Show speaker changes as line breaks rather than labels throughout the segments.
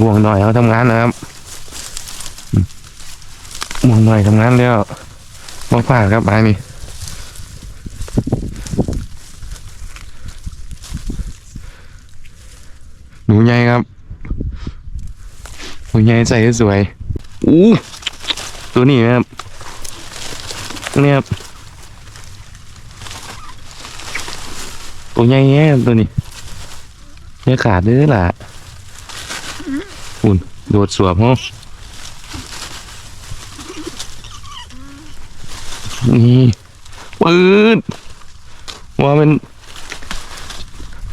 บ่วงหน่อยเขาทำงานนะครับบ่วงหน่อยทำงานแล้วมาฝากครับไปนี่หนูใหญ่ครับหนูใหญ่ใส่สวยอู้ตัวนี้นะครับเนี่ยครับตัวใหญ่แง่ตัวนี้เนี่ยขาดด้อล่ะ อุ่นโดดสวบห้อนี่ปืดว่าเป็น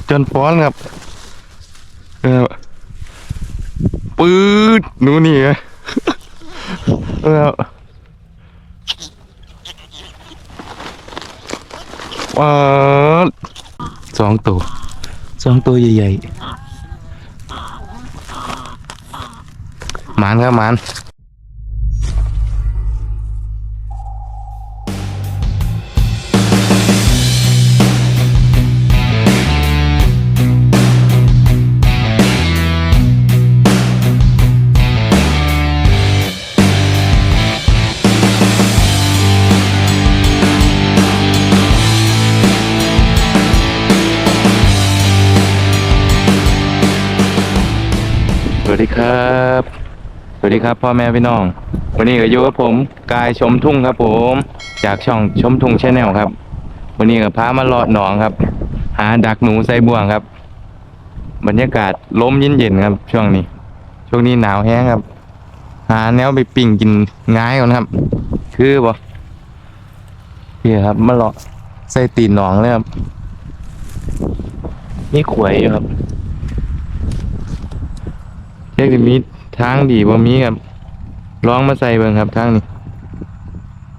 จนป้อนครับเออปืดนูนี่ไงเออว้าสองตัวสองตัวใหญ่ๆ หมานครับหมานสวัสดีครับ วัสดีครับพ่อแม่พี่น้อง วันนี้ก็อยู่กับผมกายชมทุ่งครับผม จากช่องชมทุ่งชาแนลครับ วันนี้ก็พามาเลาะหนองครับ หาดักหนูใส่บ่วงครับ บรรยากาศลมเย็นๆครับ ช่วงนี้ ช่วงนี้หนาวแห้งครับ หาแนวไปปิ่งกินง่ายก่อนครับ คือบ่พี่ครับมาเลาะใส่ตีนหนองเลยครับนี่ขวยอยู่ครับเรียกมี ทางดีบ่มีครับลองมาใส่เบิ่งครับทางนี้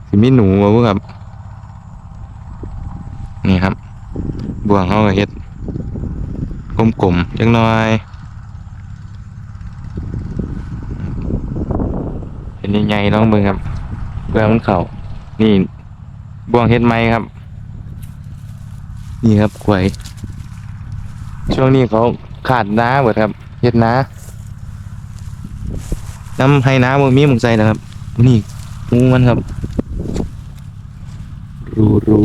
สิมีหนูบ่ครับ นี่ครับบ่วงเฮาก็เฮ็ดกลมๆจักหน่อยเป็นใหญ่ๆลองเบิ่งครับเพื่อมันเข้านี่บ่วงเฮ็ดไม้ครับ นี่ครับกล้วยช่วงนี้เขาขาดน้าเบิดครับเฮ็ดน้า น้ำให้น้ำมันมีหมุงใจนะครับนี่งูมันครับ รูรู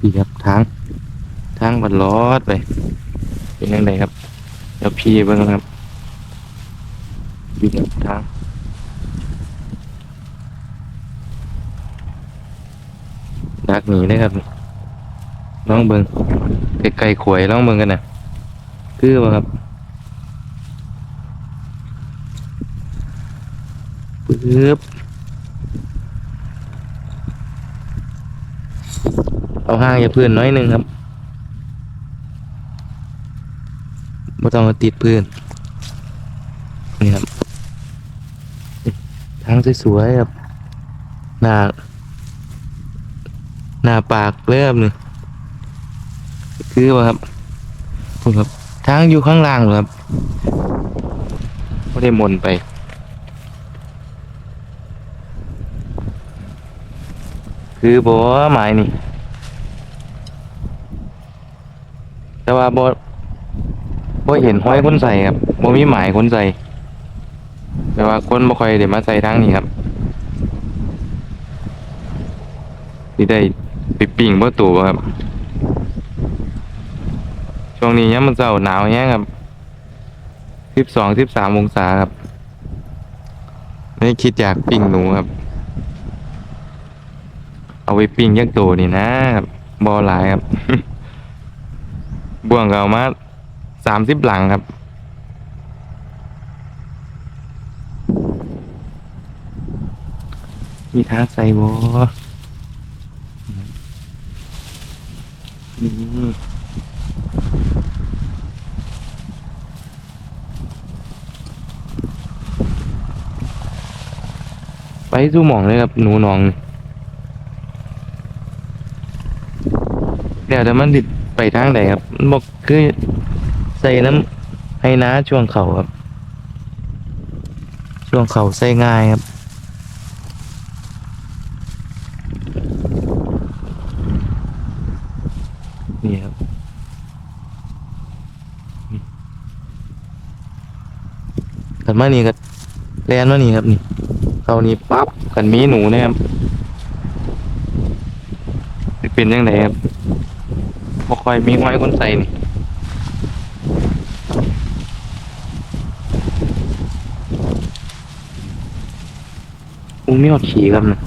ปีครับทางทางบันลอดไป เป็นยังไงครับเดี๋ยวพี่เบิ่งนะครับปีครับทางดักหนีเลยครับลองเบิ่งไกลๆขวยลองเบิ่งกันนะคือว่าครับ ปึ๊บเอาห้างอย่าพื้นน้อยหนึ่งครับไม่ต้องเอาติดพื้นนี่ครับทางสวยๆครับหน้าหน้าปากเริ่มเลยคือว่าครับผมครับทางอยู่ข้างล่างเหรอครับไม่ได้มนไป คือบ่หมายนี่ แต่ว่าบ่บ่เห็นห้อยคนใส่ครับบ่มีหมายคนใส่แต่ว่าคนบ่ค่อยได้มาใส่ทางนี้ครับสิได้ไปปิ่งบ่ตู่ครับ ช่วงนี้ยามมื้อเช้าหนาวแฮงครับ12 13องศาครับไม่คิดอยากปิ่งหนูครับ เอาไปปิ้งยักษ์โตนี่นะครับบอหลายครับ บ่วงก็เอามาสามสิบหลังครับ มีท้าใส่บอนี่ไปสู่หมองเลยครับ หนูหนอง เดี๋ยวแต่มันติดไปทางไหนครับบอกคือใส่น้ำให้น้าช่วงเข่าครับ ช่วงเข่าใส่ง่ายครับนี่ครับนี่ขันมานี่ก็แลนมานี่ครับนี่เข้านี่ปั๊บขันมีหนูนะครับเป็นยังไงครับ บ่ค่อยมีห้อยคนใส่นี่อุ้งมีหอดขี่ครับนะ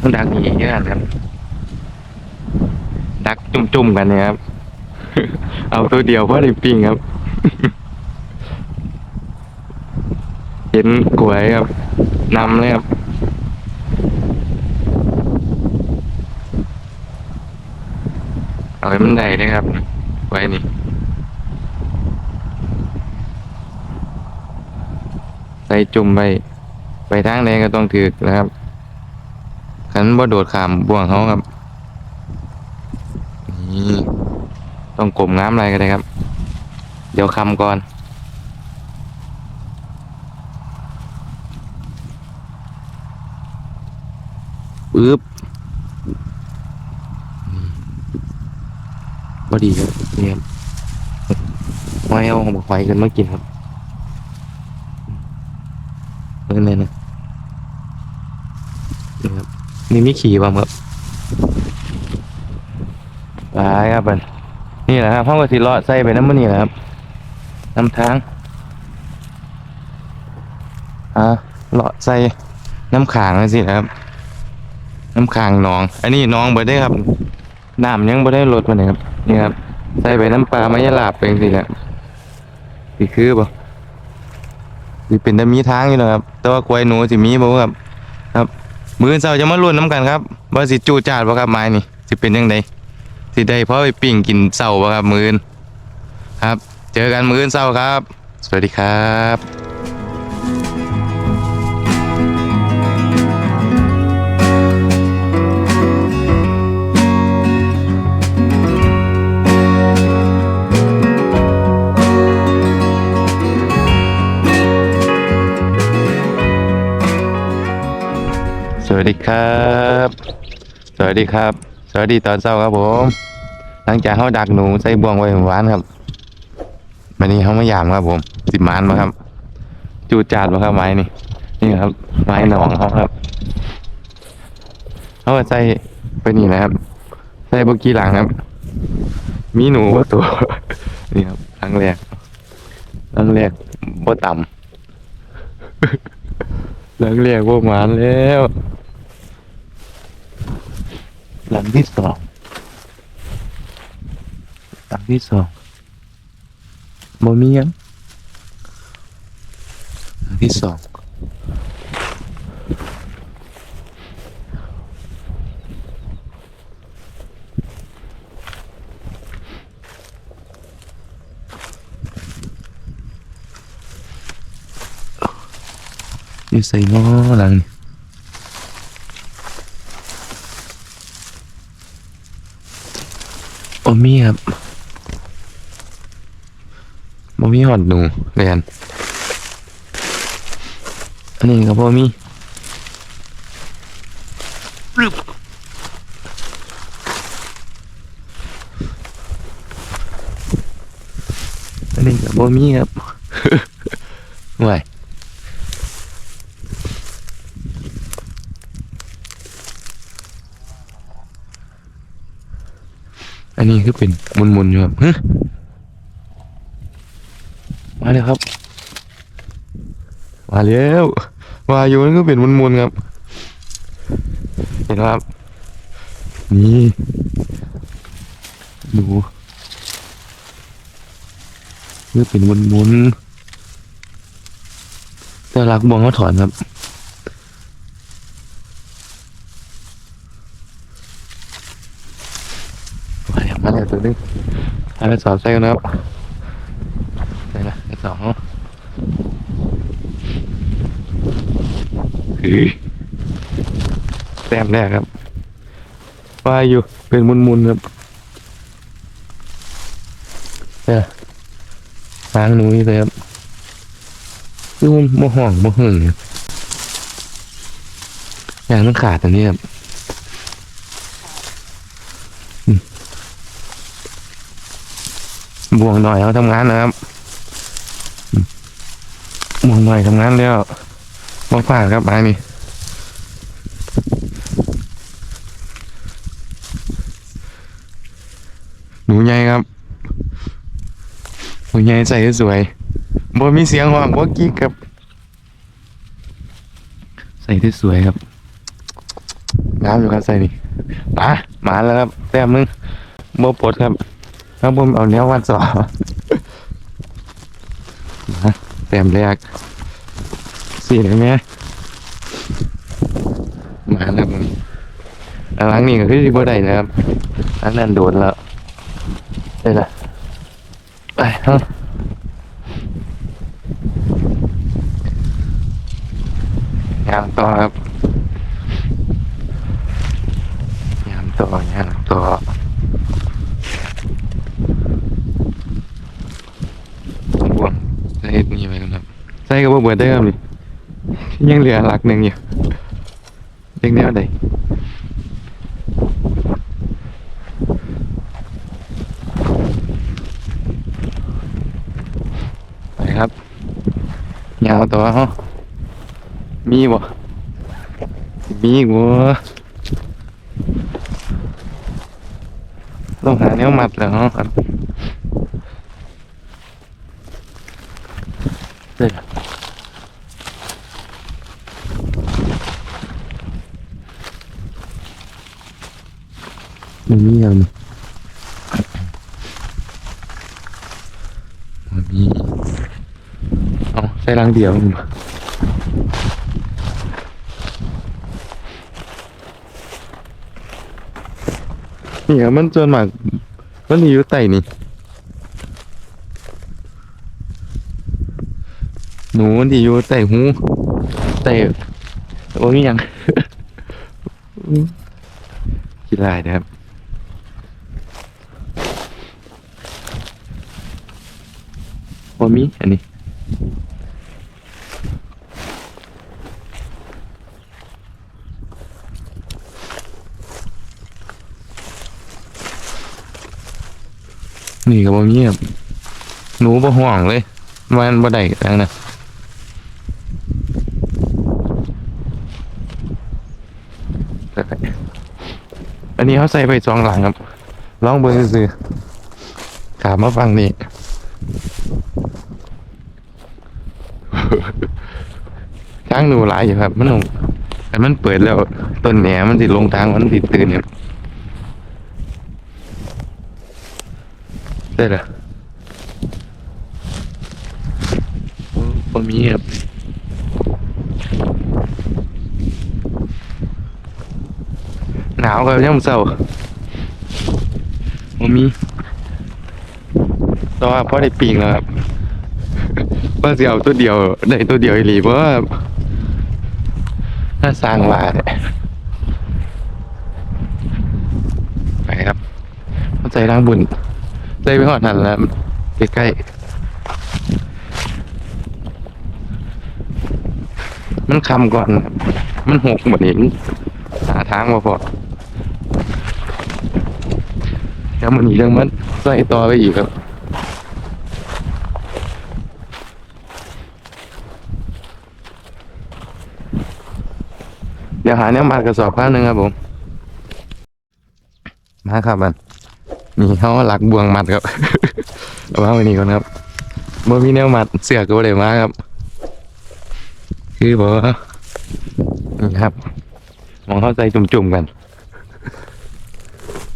ต้องดักหนีเยอะครับดักจุ่มๆกันเนี่ยครับ เอาตัวเดียวเพราะได้ปิ้งครับ เห็นกล้วยครับนำเลยครับ เอา ให้มันได้เลยครับ ไว้นี่ใส่จุ่มไปไปทางใดก็ต้องถือนะครับขันบ่โดดขามบ่วงเขาครับนี่ต้องกลมง้ามอะไรกันเลยครับ เดี๋ยวคำก่อนปึ๊บ พอดีครับเนี่ยครับไว้เอาของบักไฟกันมากินครับเนั่นเลยนะนี่ครับนี่มีขี่บ้างครับไปครับมันนี่แหละครับห้องกสิเลาะใส่ไปน้ำมันนี่แหละครับน้ำทางอ่าเลาะใส่น้ำขางนั่นสิครับ น้ำขางหนอง อันนี้หนองเบิดได้ครับน้ำยังบ่ได้ลดมาเลยครับ นี่ครับใส่ไปน้ำปลาไม่ยาลาบเป็นสิครับสิคือบ่สิเป็นแต่มีทางอยู่นะครับ แต่ว่ากล้วยหนูสิมีบ่ครับ ครับ มื้อเช้าจะมาลุ้นน้ำกันครับว่าสิจูจาดบ่ครับไม้นี่สิเป็นยังไงสิได้เพราะไปปิ่งกินเศร้าบ่ครับมือนครับ เจอกันมื้อนเศร้าครับ สวัสดีครับ สวัสดีครับ สวัสดีครับ สวัสดีตอนเช้าครับผม หลังจากเขาดักหนูใส่บ่วงไว้หวานครับวันนี้เขาไมายามครับ ผมสิบมานมาครับ จูดจาดมาครับไม้นี่ นี่ครับ ไม้หนองเขาครับเขาใส่ไปนี่นะครับ ใส่บกี้หลังครับ มีหนูว่าตัว นี่ครับครั้งแรกครั้งแรกบ่ต่ำ หลังแรกบ่หมานแล้ว หลังที่สองหลังที่สองบ่มียังหลังที่สองอยู่ใส่ง้อหลังนี่ โอมีครับบ่มีหอดหนูเรียนอันนี้ก็บ่มีอันนี้ก็บ่มีครับ ไหวอันนี้ คือเป็นมุนๆอยู่ครับมาเลยครับ มาแล้ววาอยู่นั่นก็เป็นมุนๆครับ เห็นครับนี่ดูนี่เป็นมุนๆแต่รักบองเขาถอนครับ มาแล้วมาแล้ว ตัวนึงเอาไปสอบใส่กันนะครับใส่ละไปสองคือแต้มแรกครับว่าอยู่เป็นมุนๆครับเนี่ยทางหนูนี่เลยครับคือมันโมห่องโมหึ่งครับอย่างต้องขาดอันนี้ครับ บ่วงหน่อยเขาทำงานนะครับอืมมองหน่อยทำงานแล้วมาฝากครับไอ้นี่หนูใหญ่ครับหนูใหญ่ใส่สวยบ่มีเสียงห้องบ่กิ๊กครับ ใส่ที่สวยครับงามอยู่ครับใส่นี่มามาแล้วครับแต้มหนึงบ่ปลดครับ ครับผมเอาแนววันสอมาแต้มแรกสี่ได้ไหมมาแล้วมึงอันหลังนี่ก็คือสิบ่ได้นะครับ อันนั้นโดนแล้วได้ละไปฮ้ยางต่อครับยางต่อยางต่อบ่วงใส่นี่ไปกันครับ ใส่ก็บ่เบิดได้ครับนี่ยังเหลือหลักหนึ่งอยู่ยังแนวใดไปครับยาวตัวเฮามีบ่มีกบ่ต้องหาแนวมัดแล้วเนาะครับ เด้อมันมีอะไรมันมีเอาใส่ลังเดียวนี่มานี่ครับมันจนมากมันอยู่ใต้นี่ หนูที่อยู่ใต้หูใต้โอ้ยยังคิดลายนะครับว่ามีอันนี้นี่ก็บ่มีครับหนูบ่ห่วงเลยมันบ่ได้แล้วนะอัน นี้เขาใส่ไปสองหลังครับลองเบิ่งซื่อขามาฟังนี่ทางหนูหลายอยู่ครับ มันลงแต่มันเปิดแล้วต้นแหนมันติดลงทางมันติดตื่นเนี่ยได้ละโอ้มีครับหนาวครับยังเศร้าบ่มีแตว่าพอได้ปีงแล้วครับว่าสิเอาตัวเดียวได้ตัวเดียวอีหลีเพราะว่าถ้าสร้างว่าเนี่ยไปครับเข้าใจร่างบุญใจไปหอดหันแล้วใกล้ๆมันคำก่อน มันหกหมดนี้หาทางมาพอ แล้วมันอีกเรื่องมันใส่ต่อไปอีกครับเดี๋ยวหาเนี้ยมากระสอบข้างหนึ่งครับผม มาครับมันนี่เขาหลักบวงมัดครับเอามาวันนี้ก่อนครับเมื่อมีแนวมัดเสือกก็บ่ได้มาครับ คือบอกว่านี่ครับ มองเข้าใจจุ่มๆกัน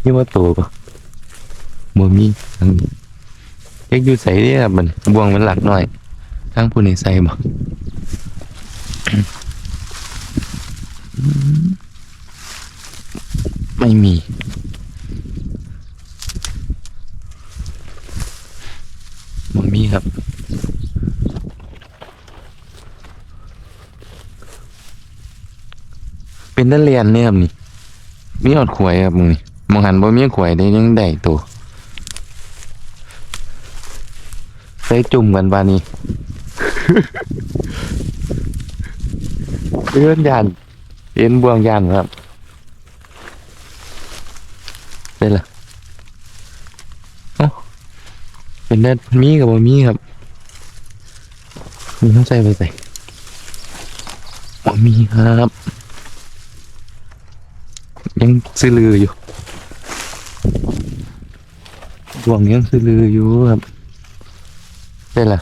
นี่ว่าตัวปะ บ่มีอันนี้เอ็กอยู่ใส่เนี่ยครับมันบวงมันหลักหน่อยทั้งผู้นี้ใส่บ่ไม่มีมันมีครับเป็นนักเรียนเนี่ยครับนี่มีหอดขวยครับมึงนี่มองหันบ่มีขวยได้ยังได้ตัว ใส่จุ่มกันบานี้ เลื่อนยานเอ็นบวงยานครับได้ละเอ้าเป็นเน็ตมีกับบ่มีครับมีน้ำใจไปใส่อ๋อมีครับ ยังซื้อลืออยู่ดวงยังซื้อลืออยู่ครับ ได้ละ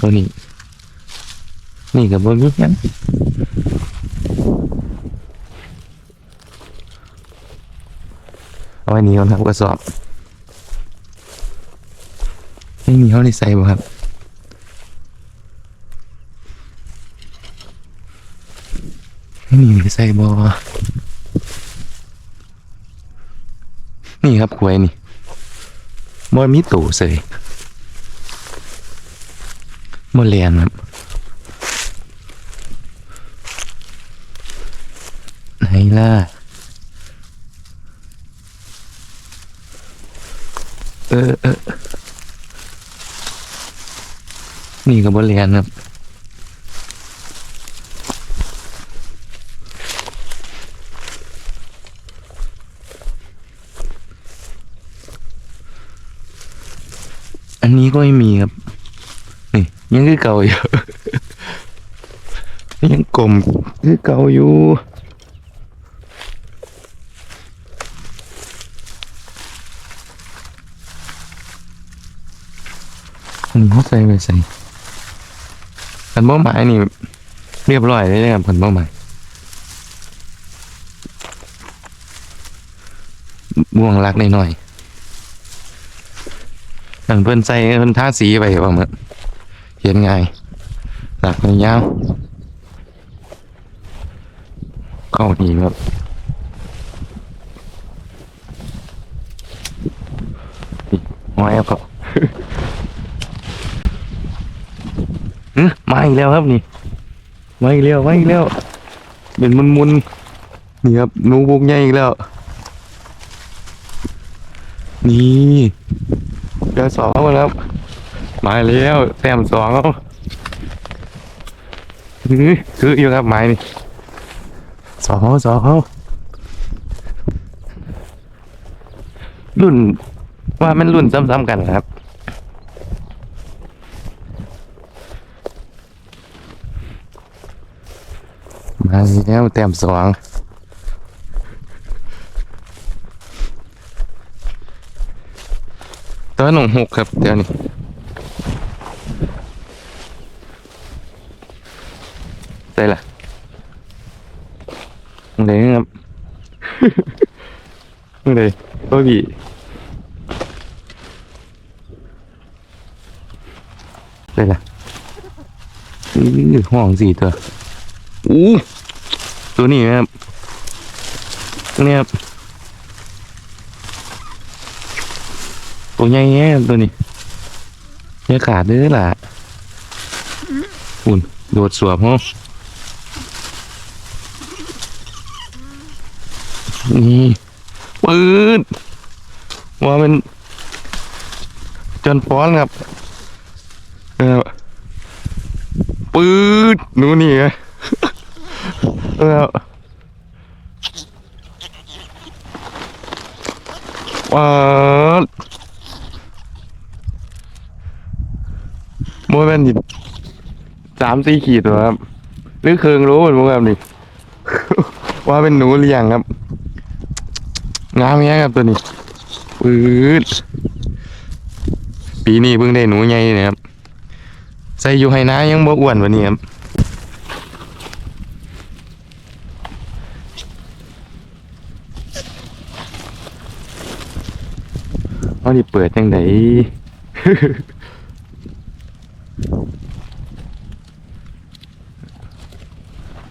ตัวนี้นี่กับบนยุยังเอาไว้นี้ก่อนครับกระสอบไม่มีเขาในใส่บ่ครับไม่มีในใส่บ่ นี่ครับขวยนี่บ่มีตู่เสยบ่เรียนครับ ไหนล่ะ เออเออนี่กับบเรียนครับ อันนี้ก็ไม่มีครับ นี่ยังคือเก่าอยู่ ยังกลมคือเก่าอยู่อันนี้เขาใส่ไปใส่กันเป้าหมายนี่เรียบร้อยเลยนะครับกันเป้าหมายบ่วงรักหน่อยๆ อันเพิ่นใส่เพิ่นทาสีไปว่ามันเห็นไงหลักยาวเข้านี่ครับนี่ห้อยเอาเขาะมาอีกแล้วครับนี่มาอีกแล้วมาอีกแล้ว เป็นมุนมุนนี่ครับนูบุกใหญ่อีกแล้ว นี่ เดือสองมาแล้วมาแล้วแต้มสองแล้วอื้อคืออยู่ครับไม้นี่สองสองรุ่นว่ามันรุ่นซ้ำๆกันครับมาแล้วแต้มสอง ตัวหนุ่งหกครับเดี๋ยวนี้ได้ละมึงเลยครับมึงเลยตัวบีได้ละอื้อห้องสี่ตัวอู้ตัวนี้นะครับตัวนี้ครับ ตัวใหญ่แง่ตัวนี้อย่าขาดเด้อล่ะอุ่นโดดสวบห้องนี่ปืนว่าเป็นจนฟ้อนครับเออปืนหนูนี่ไงแล้วว้า วโมเป็นดิสามสี่ขีดตัวครับ หรือเคืองรู้เหมือนพวกแบบนี้ว่าเป็นหนูเลี้ยงครับ งามแย่ครับตัวนี้ปืดปีนี้เพิ่งได้หนูใหญ่เนี่ยครับ ใส่อยู่ให้น้ายังบ่อ้วนวันนี้ครับว่าดิเปิดจังได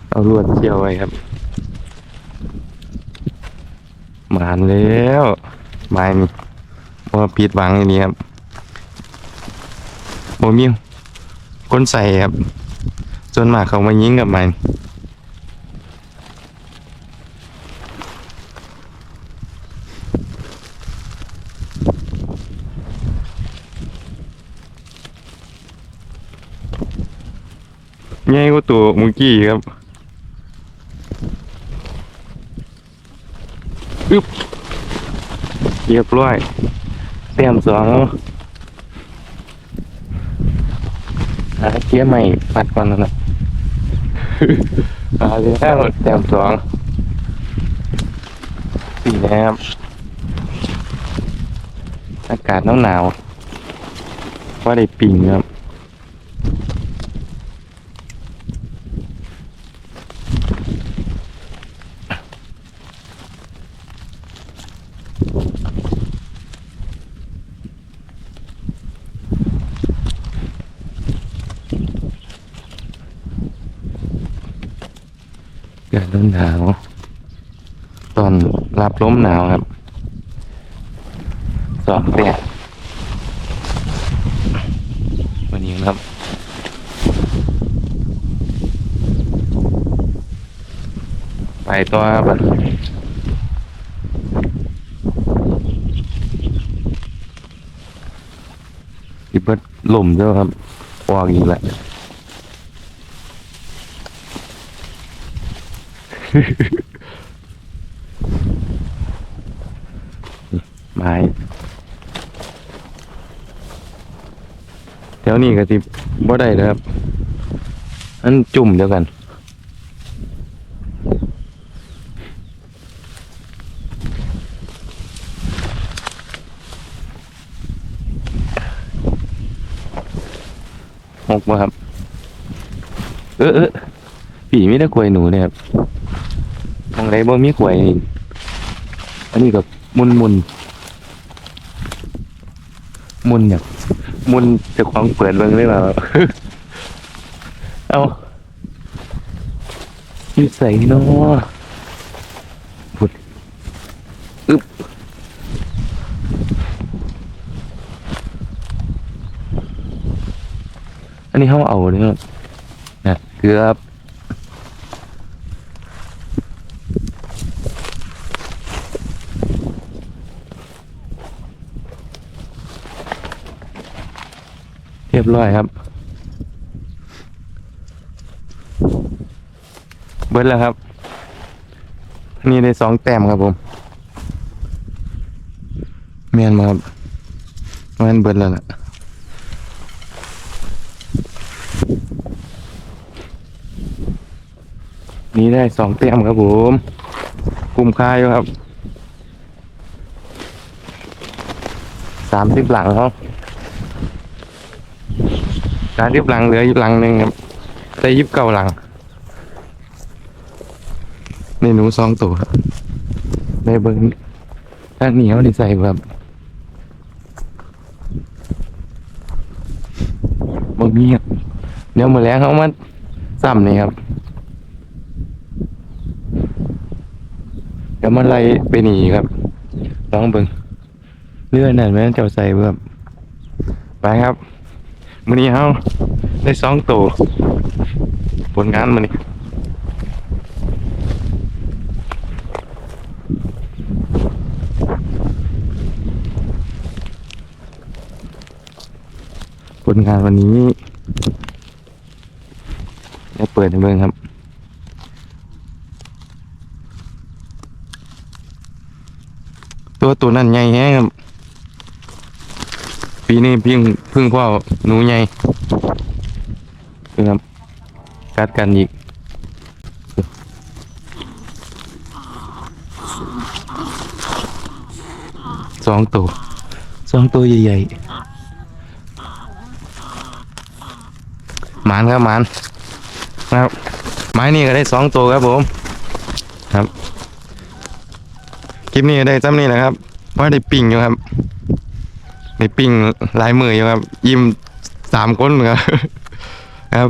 เอา ลวดเกี่ยวไว้ครับหมานแล้วไม้นี่ว่าปิดหวังอย่างนี้ครับโมมิวคนใส่ครับส่วนมากเขามายิงกับไม้นี่ง่ายกว่าตัวเมุกี้ครับ อึบเรียบร้อยเตรียมสองหาเกียร์ใหม่ปัดก่อนนะนะมาเลยแล้วเตรียมสองสี่นะครับอากาศหนาวหนาวว่าได้ปิ่งครับ เกิดลมหนาว ตอน รับลมหนาวครับ สองเตียวันนี้ครับไปตัวบัดอีเบิดลมเจ้าครับออกอีกแล้ว ไม้แถวนี้ก็สิบ่ได้เลยครับ อันจุ่มเดียวกัน หกบ่ครับ เออเออผีมีแต่กลวยหนูเนี่ยครับมองไรบ่มีกลวยอันนี้ก็มุนมุน มุนเนี่ยมุนเจะของเปิดเบิ่งได้เปล่า เอาอยู่ใส่เนาะพุดอึบอันนี้เขาเอาเนี่ยนะเกือบ ยบร้อยครับ เบิร์ดแล้วครับ นี่ได้สองแต้มครับผมเมียนมาครับเมียนเบิร์ดแล้วล่ะนี่ได้สองแต้มครับผมคุ้มค่าอยู่ครับสามสิบหลังเขาการยิบหลังเหลืออยู่หลังหนึ่งครับได้ยิบเก้าหลังในหนูสองตัวครับในเบิ้งถ้าเหนียวนี่ใส่แบบบ่มีครับเดี๋ยวมือแรงเขามาซ้ำนี่ครับ เดี๋ยวมันไล่ไปหนีครับลองเบิ้งเลื่อนนั่นแม่นเจ้าใส่แบบไปครับ มื้อนี้เฮาได้สองตัวผลงานมื้อนี้ผลงานวันนี้จะเปิดให้เบิ่งครับตัวตัวนั้นใหญ่แฮะครับ ปีนี้พิ่งพึ่งพ่อหนูใหญ่ครับกัดกันอีกสองตัวสองตัวใหญ่ๆหมานครับหมานครับ ไม้นี่ก็ได้สองตัวครับผม ครับ คลิปนี้ได้จำนี่แหละครับเพราได้ปิ่งอยู่ครับ ได้ปิ่งหลายมืออยู่ครับ ยิ้มสามคนครับครับ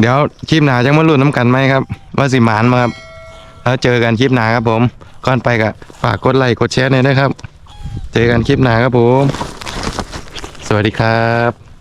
เดี๋ยวคลิปหนาจะมาลุ้นน้ำกันไหมครับ ว่าสิหมานมาครับ แล้วเจอกันคลิปหนาครับผมก่อนไปก็ฝากกดไลค์กดแชร์หน่อยนะครับ เจอกันคลิปหนาครับผม สวัสดีครับ